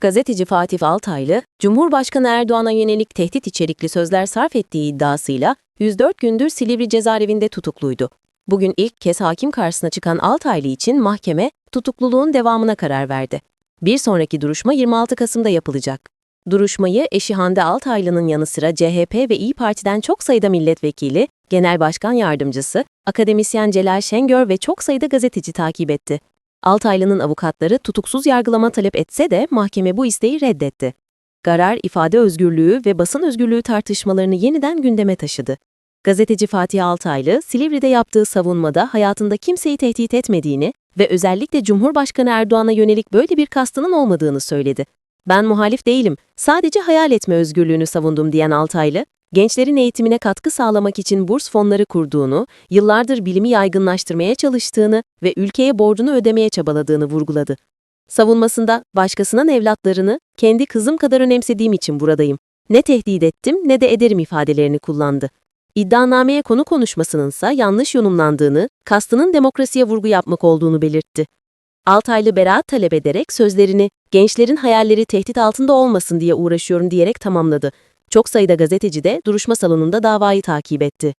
Gazeteci Fatih Altaylı, Cumhurbaşkanı Erdoğan'a yönelik tehdit içerikli sözler sarf ettiği iddiasıyla 104 gündür Silivri cezaevinde tutukluydu. Bugün ilk kez hakim karşısına çıkan Altaylı için mahkeme tutukluluğun devamına karar verdi. Bir sonraki duruşma 26 Kasım'da yapılacak. Duruşmayı eşi Hande Altaylı'nın yanı sıra CHP ve İyi Parti'den çok sayıda milletvekili, genel başkan yardımcısı, akademisyen Celal Şengör ve çok sayıda gazeteci takip etti. Altaylı'nın avukatları tutuksuz yargılama talep etse de mahkeme bu isteği reddetti. Karar ifade özgürlüğü ve basın özgürlüğü tartışmalarını yeniden gündeme taşıdı. Gazeteci Fatih Altaylı, Silivri'de yaptığı savunmada hayatında kimseyi tehdit etmediğini ve özellikle Cumhurbaşkanı Erdoğan'a yönelik böyle bir kastının olmadığını söyledi. Ben muhalif değilim, sadece hayal etme özgürlüğünü savundum diyen Altaylı, gençlerin eğitimine katkı sağlamak için burs fonları kurduğunu, yıllardır bilimi yaygınlaştırmaya çalıştığını ve ülkeye borcunu ödemeye çabaladığını vurguladı. Savunmasında başkasının evlatlarını kendi kızım kadar önemsediğim için buradayım. Ne tehdit ettim ne de ederim ifadelerini kullandı. İddianameye konu konuşmasınınsa yanlış yorumlandığını, kastının demokrasiye vurgu yapmak olduğunu belirtti. Altaylı beraat talep ederek sözlerini gençlerin hayalleri tehdit altında olmasın diye uğraşıyorum diyerek tamamladı. Çok sayıda gazeteci de duruşma salonunda davayı takip etti.